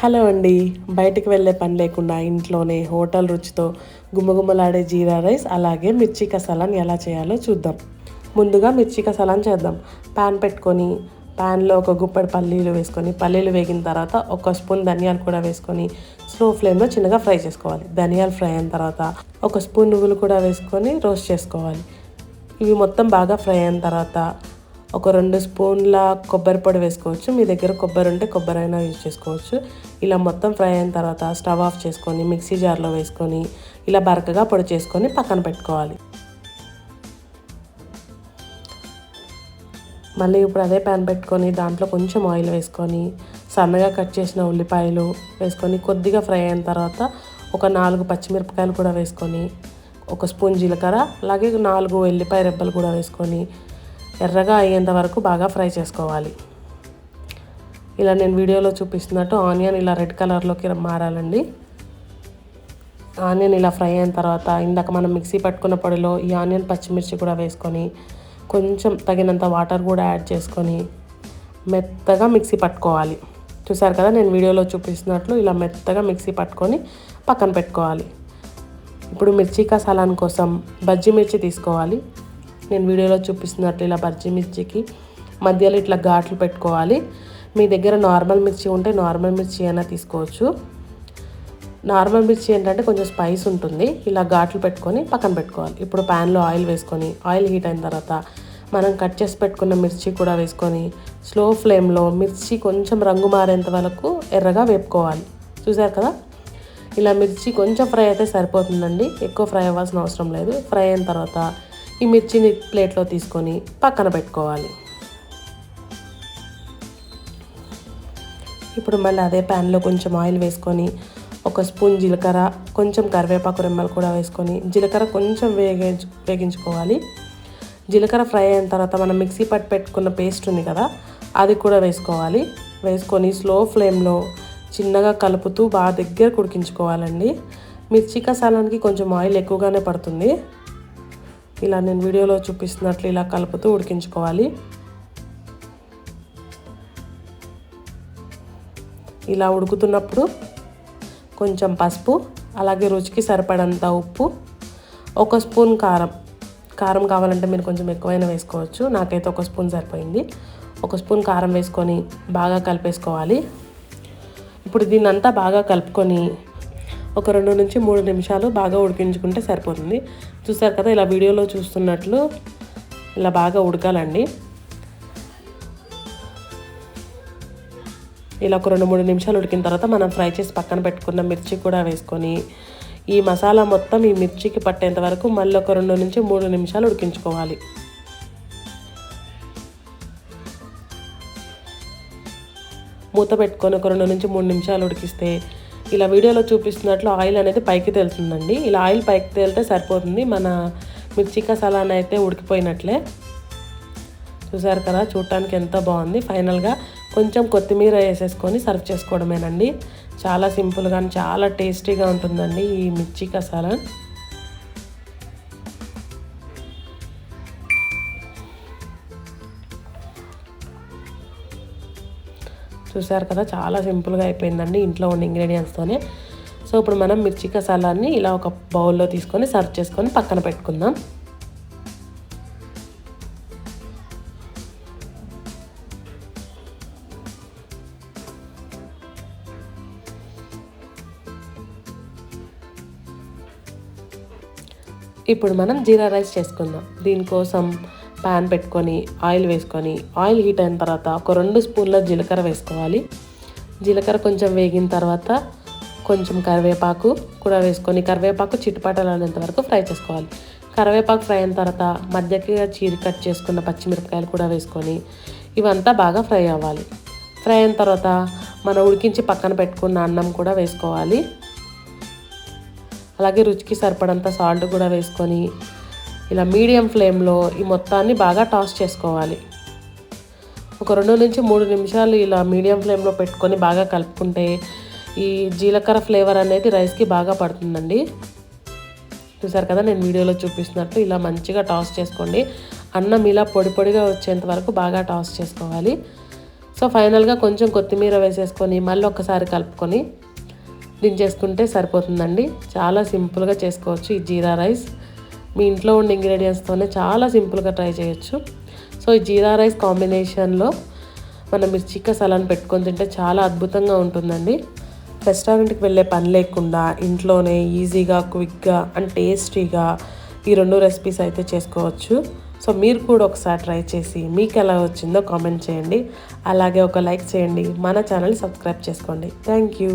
Hello అండి. బయటికి వెళ్ళే పని లేకుండా ఇంట్లోనే హోటల్ రుచితో గుమ్మగుమ్మలాడే జీరా రైస్ అలాగే మిర్చి కసాలాన్ని ఎలా చేయాలో చూద్దాం. ముందుగా మిర్చి కసాలాన్ని చేద్దాం. పాన్ పెట్టుకొని పాన్లో ఒక గుప్పెడు పల్లీలు వేసుకొని పల్లీలు వేగిన తర్వాత ఒక స్పూన్ ధనియాలు కూడా వేసుకొని స్లో ఫ్లేమ్లో చిన్నగా ఫ్రై చేసుకోవాలి. ధనియాలు ఫ్రై అయిన తర్వాత ఒక స్పూన్ నువ్వులు కూడా వేసుకొని రోస్ట్ చేసుకోవాలి. ఇవి మొత్తం బాగా ఫ్రై అయిన తర్వాత ఒక రెండు స్పూన్ల కొబ్బరి పొడి వేసుకోవచ్చు. మీ దగ్గర కొబ్బరి ఉంటే కొబ్బరి అయినా యూజ్ చేసుకోవచ్చు. ఇలా మొత్తం ఫ్రై అయిన తర్వాత స్టవ్ ఆఫ్ చేసుకొని మిక్సీ జార్లో వేసుకొని ఇలా బరకగా పొడి చేసుకొని పక్కన పెట్టుకోవాలి. మళ్ళీ ఇప్పుడు అదే ప్యాన్ పెట్టుకొని దాంట్లో కొంచెం ఆయిల్ వేసుకొని సన్నగా కట్ చేసిన ఉల్లిపాయలు వేసుకొని కొద్దిగా ఫ్రై అయిన తర్వాత ఒక నాలుగు పచ్చిమిరపకాయలు కూడా వేసుకొని ఒక స్పూన్ జీలకర్ర అలాగే నాలుగు ఎల్లిపాయ రెబ్బలు కూడా వేసుకొని ఎర్రగా అయ్యేంత వరకు బాగా ఫ్రై చేసుకోవాలి. ఇలా నేను వీడియోలో చూపిస్తున్నట్టు ఆనియన్ ఇలా రెడ్ కలర్లోకి మారాలండి. ఆనియన్ ఇలా ఫ్రై అయిన తర్వాత ఇందాక మనం మిక్సీ పట్టుకున్న పొడిలో ఈ ఆనియన్ పచ్చిమిర్చి కూడా వేసుకొని కొంచెం తగినంత వాటర్ కూడా యాడ్ చేసుకొని మెత్తగా మిక్సీ పట్టుకోవాలి. చూసారు కదా నేను వీడియోలో చూపిస్తున్నట్లు ఇలా మెత్తగా మిక్సీ పట్టుకొని పక్కన పెట్టుకోవాలి. ఇప్పుడు మిర్చి కసాలాన్ కోసం బజ్జి మిర్చి తీసుకోవాలి. నేను వీడియోలో చూపిస్తున్నట్లు ఇలా పచ్చి మిర్చికి మధ్యలో ఇట్లా ఘాట్లు పెట్టుకోవాలి. మీ దగ్గర నార్మల్ మిర్చి ఉంటే నార్మల్ మిర్చి అయినా తీసుకోవచ్చు. నార్మల్ మిర్చి ఏంటంటే కొంచెం స్పైస్ ఉంటుంది. ఇలా ఘాట్లు పెట్టుకొని పక్కన పెట్టుకోవాలి. ఇప్పుడు ప్యాన్లో ఆయిల్ వేసుకొని ఆయిల్ హీట్ అయిన తర్వాత మనం కట్ చేసి పెట్టుకున్న మిర్చి కూడా వేసుకొని స్లో ఫ్లేమ్లో మిర్చి కొంచెం రంగు మారేంత వరకు ఎర్రగా వేపుకోవాలి. చూసారు కదా? ఇలా మిర్చి కొంచెం ఫ్రై అయితే సరిపోతుందండి. ఎక్కువ ఫ్రై అవ్వాల్సిన అవసరం లేదు. ఫ్రై అయిన తర్వాత ఈ మిర్చిని ప్లేట్లో తీసుకొని పక్కన పెట్టుకోవాలి. ఇప్పుడు మళ్ళీ అదే ప్యాన్లో కొంచెం ఆయిల్ వేసుకొని ఒక స్పూన్ జీలకర్ర కొంచెం కరివేపాకు రెమ్మలు కూడా వేసుకొని జీలకర్ర కొంచెం వేగించు వేగించుకోవాలి. జీలకర్ర ఫ్రై అయిన తర్వాత మనం మిక్సీ పట్టి పెట్టుకున్న పేస్ట్ ఉంది కదా అది కూడా వేసుకోవాలి. వేసుకొని స్లో ఫ్లేమ్లో చిన్నగా కలుపుతూ బాగా దగ్గర కుడికించుకోవాలండి మిర్చి కసాలానికి కొంచెం ఆయిల్ ఎక్కువగానే పడుతుంది. ఇలా నేను వీడియోలో చూపిస్తున్నట్లు ఇలా కలుపుతూ ఉడికించుకోవాలి. ఇలా ఉడుకుతున్నప్పుడు కొంచెం పసుపు అలాగే రుచికి సరిపడంత ఉప్పు ఒక స్పూన్ కారం. కారం కావాలంటే మీరు కొంచెం ఎక్కువైనా వేసుకోవచ్చు. నాకైతే ఒక స్పూన్ సరిపోయింది. ఒక స్పూన్ కారం వేసుకొని బాగా కలిపేసుకోవాలి. ఇప్పుడు దీన్నంతా బాగా కలుపుకొని ఒక రెండు నుంచి మూడు నిమిషాలు బాగా ఉడికించుకుంటే సరిపోతుంది. చూసారు కదా ఇలా వీడియోలో చూస్తున్నట్లు ఇలా బాగా ఉడకాలండి. ఇలా ఒక రెండు మూడు నిమిషాలు ఉడికిన తర్వాత మనం ఫ్రై చేసి పక్కన పెట్టుకున్న మిర్చి కూడా వేసుకొని ఈ మసాలా మొత్తం ఈ మిర్చికి పట్టేంత వరకు మళ్ళీ ఒక రెండు నుంచి మూడు నిమిషాలు ఉడికించుకోవాలి. మూత పెట్టుకొని ఒక రెండు నుంచి మూడు నిమిషాలు ఉడికిస్తే ఇలా వీడియోలో చూపిస్తున్నట్లు ఆయిల్ అనేది పైకి తేలుతుందండి. ఇలా ఆయిల్ పైకి తేలితే సరిపోతుంది. మన మిర్చి కసాలాన్ అయితే ఉడికిపోయినట్లే. చూసారు కదా చూడటానికి ఎంత బాగుంది. ఫైనల్గా కొంచెం కొత్తిమీర వేసేసుకొని సర్వ్ చేసుకోవడమేనండి. చాలా సింపుల్గా చాలా టేస్టీగా ఉంటుందండి ఈ మిర్చి కసాలా. చూసారు కదా చాలా సింపుల్గా అయిపోయిందండి ఇంట్లో ఉన్న ఇంగ్రీడియంట్స్తోనే సో ఇప్పుడు మనం మిర్చి కసాలాన్ని ఇలా ఒక బౌల్లో తీసుకొని సర్వ్ చేసుకొని పక్కన పెట్టుకుందాం. ఇప్పుడు మనం జీరా రైస్ చేసుకుందాం. దీనికోసం ప్యాన్ పెట్టుకొని ఆయిల్ వేసుకొని ఆయిల్ హీట్ అయిన తర్వాత ఒక రెండు స్పూన్ల జీలకర్ర వేసుకోవాలి. జీలకర్ర కొంచెం వేగిన తర్వాత కొంచెం కరివేపాకు కూడా వేసుకొని కరివేపాకు చిట్టుపాటలు అనేంత వరకు ఫ్రై చేసుకోవాలి. కరివేపాకు ఫ్రై అయిన తర్వాత మధ్యకి చీరి కట్ చేసుకున్న పచ్చిమిరపకాయలు కూడా వేసుకొని ఇవంతా బాగా ఫ్రై అవ్వాలి. ఫ్రై అయిన తర్వాత మనం ఉడికించి పక్కన పెట్టుకున్న అన్నం కూడా వేసుకోవాలి. అలాగే రుచికి సరిపడంత సాల్ట్ కూడా వేసుకొని ఇలా మీడియం ఫ్లేమ్లో ఈ మొత్తాన్ని బాగా టాస్ చేసుకోవాలి. ఒక రెండు నుంచి మూడు నిమిషాలు ఇలా మీడియం ఫ్లేమ్లో పెట్టుకొని బాగా కలుపుకుంటే ఈ జీలకర్ర ఫ్లేవర్ అనేది రైస్కి బాగా పడుతుందండి. చూసారు కదా నేను వీడియోలో చూపిస్తున్నట్టు ఇలా మంచిగా టాస్ చేసుకోండి. అన్నం ఇలా పొడి పొడిగా వచ్చేంత వరకు బాగా టాస్ చేసుకోవాలి. సో ఫైనల్గా కొంచెం కొత్తిమీర వేసేసుకొని మళ్ళీ ఒకసారి కలుపుకొని దించేసుకుంటే సరిపోతుందండి. చాలా సింపుల్గా చేసుకోవచ్చు ఈ జీరా రైస్. మీ ఇంట్లో ఉన్న ఇంగ్రీడియంట్స్తోనే చాలా సింపుల్గా ట్రై చేయొచ్చు. సో ఈ జీరా రైస్ కాంబినేషన్లో మనం మిర్చి సలాన్ పెట్టుకొని తింటే చాలా అద్భుతంగా ఉంటుందండి. రెస్టారెంట్కి వెళ్ళే పని లేకుండా ఇంట్లోనే ఈజీగా క్విక్గా అండ్ టేస్టీగా ఈ రెండు రెసిపీస్ అయితే చేసుకోవచ్చు. సో మీరు కూడా ఒకసారి ట్రై చేసి మీకు ఎలా వచ్చిందో కామెంట్ చేయండి. అలాగే ఒక లైక్ చేయండి. మన ఛానల్ సబ్స్క్రైబ్ చేసుకోండి. Thank you